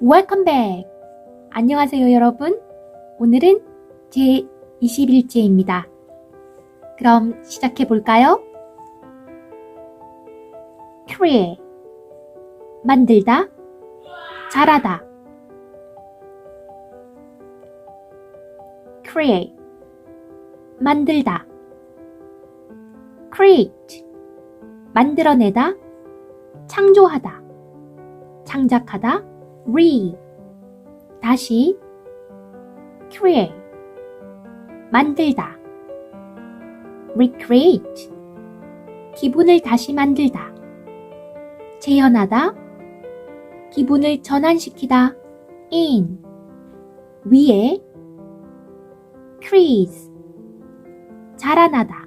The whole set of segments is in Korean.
Welcome back! 안녕하세요, 여러분. 오늘은 제 21제입니다. 그럼 시작해 볼까요? create 만들다, 잘하다. create 만들다. create 만들어내다, 창조하다, 창작하다, re 다시 create. 만들다. recreate. 기분을 다시 만들다. 재현하다. 기분을 전환시키다. in. 위에 increase 자라나다.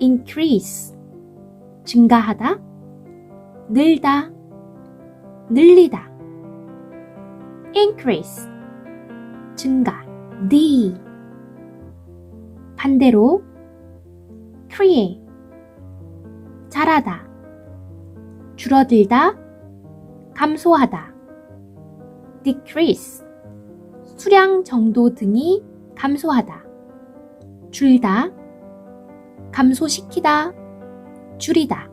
increase. 증가하다. 늘다 늘리다. increase. 증가. D. 반대로 create. 자라다. 줄어들다. 감소하다. decrease. 수량 정도 등이 감소하다. 줄다. 감소시키다. 줄이다.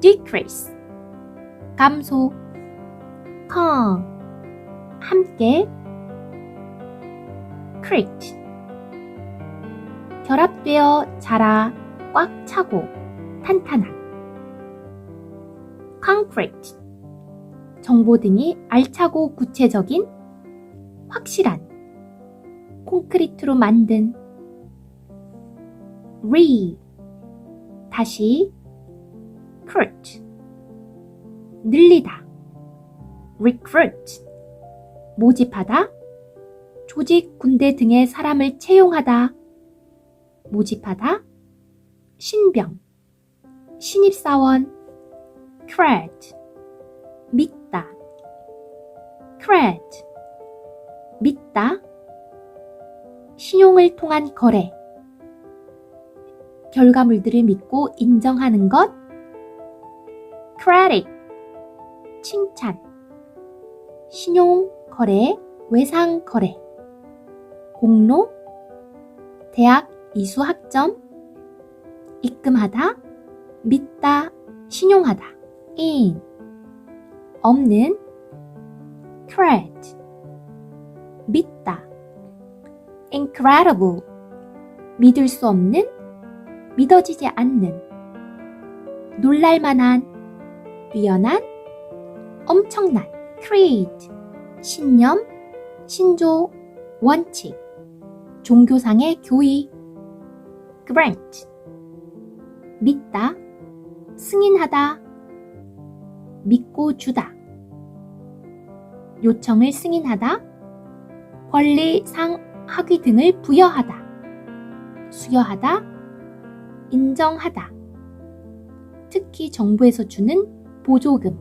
decrease 감소. calm 함께. Create 결합되어 자라 꽉 차고 탄탄한. Concrete. 정보 등이 알차고 구체적인 확실한. 콘크리트로 만든. Re. 다시. Recruit 늘리다. recruit 모집하다. 조직 군대 등의 사람을 채용하다. 모집하다. 신병 신입사원. cred 믿다. cred 믿다. 신용을 통한 거래. 결과물들을 믿고 인정하는 것. credit 칭찬 신용 거래 외상 거래 공로 대학 이수 학점 입금하다 믿다 신용하다. in 없는 cred 믿다. incredible 믿을 수 없는 믿어지지 않는. 놀랄만한 뛰어난 엄청난 creed 신념 신조 원칙 종교상의 교의 grant 믿다 승인하다 믿고 주다 요청을 승인하다 권리 상 학위 등을 부여하다 수여하다 인정하다. 특히 정부에서 주는 보조금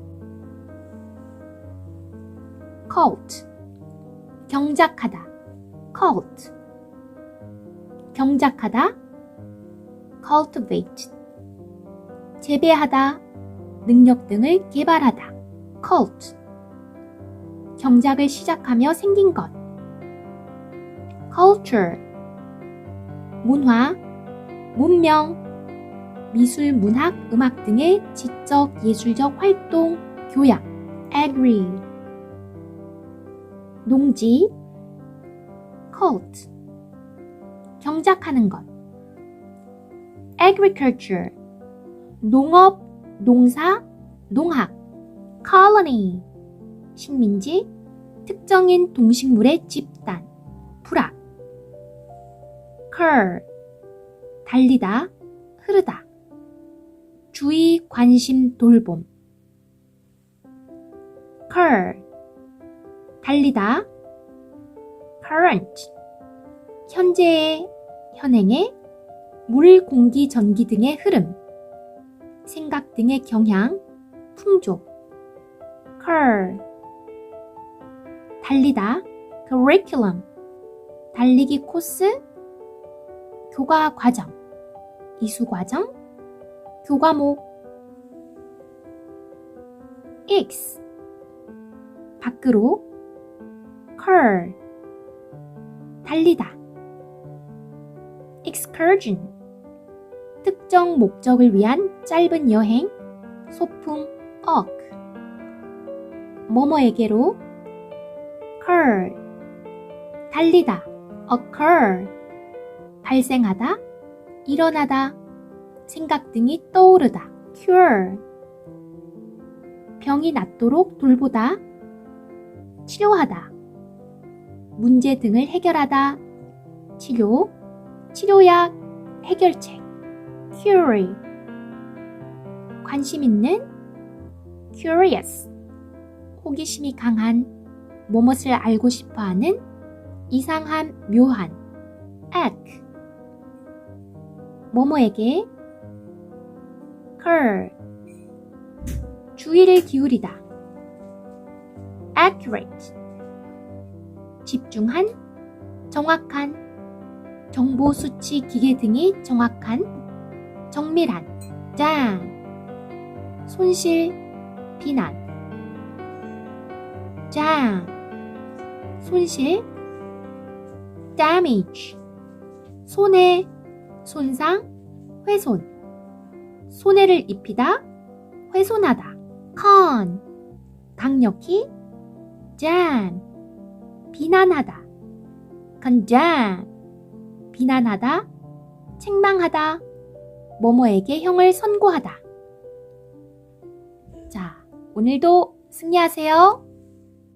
cult 경작하다. cult 경작하다. cultivate. 재배하다. 능력 등을 개발하다. cult 경작을 시작하며 생긴 것. culture. 문화 문명 미술 문학 음악 등의 지적 예술적 활동 교양 agree 농지 cult 경작하는 것. agriculture 농업, 농사, 농학 colony 식민지 특정인 동식물의 집단 불악. cur 달리다 흐르다. 주의 관심 돌봄. cur 달리다. current. 현재의 현행의 물, 공기, 전기 등의 흐름. 생각 등의 경향, 풍조. curl 달리다. curriculum. 달리기 코스. 교과 과정. 이수 과정. 교과목. X. 밖으로 curl 달리다. Excursion. 특정 목적을 위한 짧은 여행. 소풍 walk 뭐뭐에게로? curl 달리다. occur. 발생하다 일어나다 생각 등이 떠오르다. cure. 병이 낫도록 돌보다 치료하다 문제 등을 해결하다. 치료. 치료약 해결책. Cure 관심 있는? Curious. 호기심이 강한 무엇을 알고 싶어 하는 이상한 묘한. Act. 뭐뭐에게? Curl 주의를 기울이다. Accurate 집중한 정확한 정보 수치 기계 등이 정확한 정밀한. 짱! 손실 비난. 짱! 손실 damage. 손해 손상 훼손. 손해를 입히다 훼손하다. con. 강력히. jam 비난하다. condemn 비난하다. 책망하다. 뭐뭐에게 형을 선고하다. 자 오늘도 승리하세요.